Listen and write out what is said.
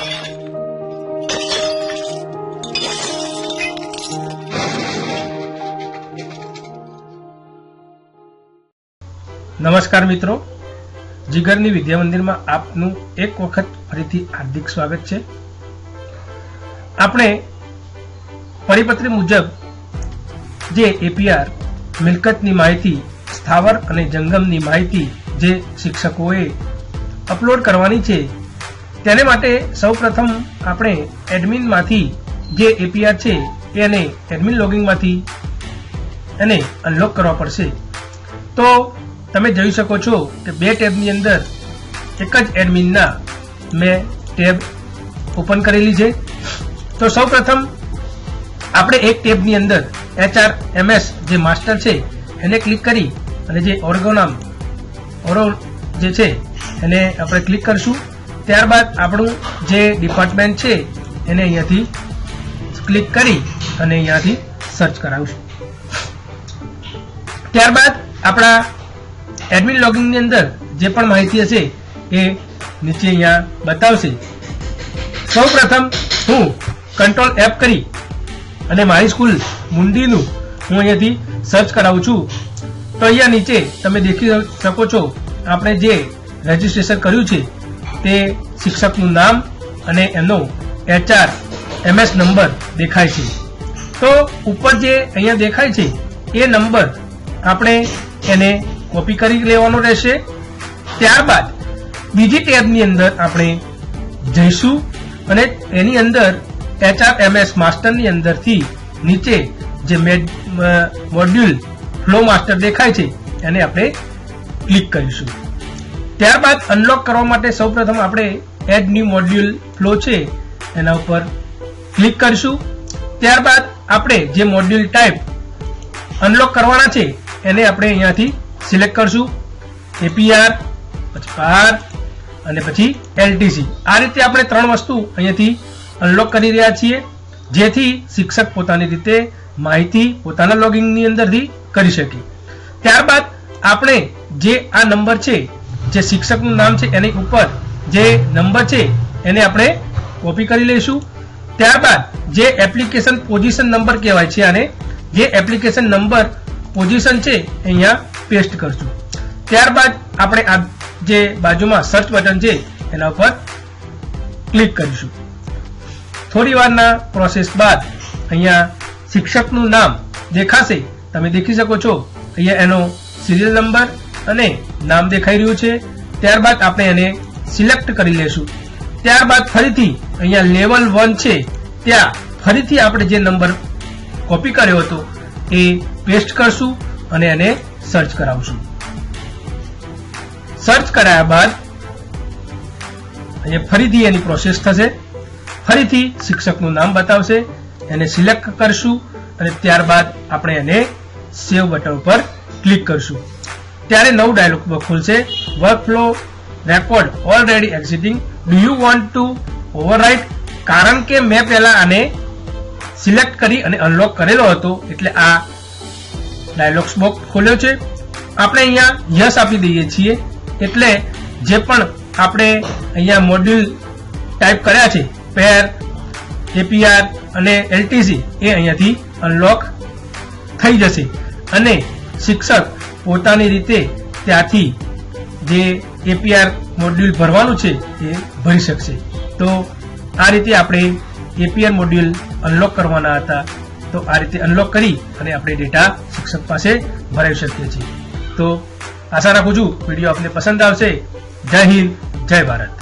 નમસ્કાર મિત્રો. જીગરની વિદ્યા મંદિરમાં આપનું એક વખત ફરીથી હાર્દિક સ્વાગત છે. આપણે પરિપત્ર મુજબ જે એપીઆર મિલકતની માહિતી, સ્થાવર અને જંગમની માહિતી જે શિક્ષકોએ અપલોડ કરવાની છે તેને માટે સૌપ્રથમ આપણે એડમિનમાંથી જે એપીઆર છે એને એડમિન લોગિંગમાંથી એને અનલોક કરવા પડશે. તો તમે જોઈ શકો છો કે બે ટેબની અંદર એક જ એડમિનના મેં ટેબ ઓપન કરેલી છે. તો સૌપ્રથમ આપણે એક ટેબની અંદર એચઆર એમએસ જે માસ્ટર છે એને ક્લિક કરી અને જે ઓર્ગોનામ ઓરો જે છે એને આપણે ક્લિક કરશું. ત્યારબાદ આપણું જે ડિપાર્ટમેન્ટ છે, એને અહીંયાથી ક્લિક કરી અને અહીંયાથી સર્ચ કરાવશું. ત્યારબાદ આપણા એડમિન લોગિંગની અંદર જે પણ માહિતી હશે, એ નીચે અહીંયા બતાવશે. સૌ પ્રથમ હું કંટ્રોલ એપ કરી અને મારી સ્કૂલ મુંડીનું હું અહીંયાથી સર્ચ કરાવું છું. તો અહીંયા નીચે તમે દેખી શકો છો, આપણે જે રજીસ્ટ્રેશન કર્યું છે તે શિક્ષકનું નામ અને એનો એચઆર એમએસ નંબર દેખાય છે. તો ઉપર જે અહીંયા દેખાય છે, એ નંબર આપણે એને કોપી કરી લેવાનો રહેશે. ત્યારબાદ બીજી ટેબની અંદર આપણે જઈશું અને એની અંદર એચઆરએમએસ માસ્ટરની અંદરથી નીચે જે મોડ્યુલ ફ્લો માસ્ટર દેખાય છે, એને આપણે ક્લિક કરીશું. ત્યારબાદ અનલોક કરવા માટે સૌપ્રથમ આપણે એડ ન્યૂ મોડ્યુલ ફ્લો છે, એના ઉપર ક્લિક કરીશું. ત્યારબાદ આપણે જે મોડ્યુલ ટાઈપ અનલોક કરવાના છે, એને આપણે અહીંયાથી સિલેક્ટ કરશું. એપીઆર પછી પાર અને પછી એલટીસી આ રીતે આપણે ત્રણ વસ્તુ અહીંયાથી અનલોક કરી રહ્યા છીએ, જેથી શિક્ષક પોતાની રીતે માહિતી પોતાના લોગિંગની અંદરથી કરી શકે. ત્યારબાદ આપણે જે આ નંબર છે જે શિક્ષકનું નામ છે એની ઉપર જે નંબર છે એને આપણે કોપી કરી લઈશું. ત્યારબાદ જે એપ્લિકેશન પોઝિશન નંબર કહેવાય છે આને, જે એપ્લિકેશન નંબર પોઝિશન છે અહીંયા પેસ્ટ કરશું. ત્યારબાદ આપણે આ જે બાજુમાં સર્ચ બટન છે એના ઉપર ક્લિક કરીશું. થોડી વારના પ્રોસેસ બાદ અહીંયા શિક્ષકનું નામ દેખાશે. તમે દેખી શકો છો. અહીંયા એનો સિરિયલ નંબર અને નામ દેખાઈ રહ્યું છે. ત્યારબાદ આપણે એને સિલેક્ટ કરી લેશું. ત્યારબાદ ફરીથી અહીંયા લેવલ વન છે. ત્યાં ફરીથી આપણે જે નંબર કોપી કર્યો હતો, એ પેસ્ટ કરશું અને એને સર્ચ કરાવશું. સર્ચ કરાયા બાદ અહીંયા ફરીથી એની પ્રોસેસ થશે. ફરીથી શિક્ષકનું નામ બતાવશે. એને સિલેક્ટ કરશું અને ત્યારબાદ આપણે એને સેવ બટન ઉપર ક્લિક કરશું. ત્યારે નવું ડાયલોગ બોક્સ ખુલશે. Workflow record already existing do you want to overwrite કારણ કે મેં પહેલા આને સિલેક્ટ કરી અને અનલોક કરેલો હતો, એટલે આ ડાયલોગ્સ બોક્સ ખોલ્યો છે. આપણે અહીંયા યસ આપી દઈએ છીએ. એટલે જે પણ આપણે અહીંયા મોડ્યુલ ટાઈપ કર્યા છે પેર એપીઆર અને એલટીસી એ અહીંયાથી અનલોક થઈ જશે. અને શિક્ષક પોતાની રીતે ત્યાંથી જે એપીઆર મોડ્યુલ ભરવાનું છે, એ ભરી શકશે. તો આ રીતે આપણે એપીઆર મોડ્યુલ અનલોક કરવાના હતા. તો આ રીતે અનલોક કરી અને આપણે ડેટા શિક્ષક પાસે ભરાવી શકીએ છીએ. તો આશા રાખું છું વીડિયો આપને પસંદ આવશે. જય હિન્દ, જય ભારત.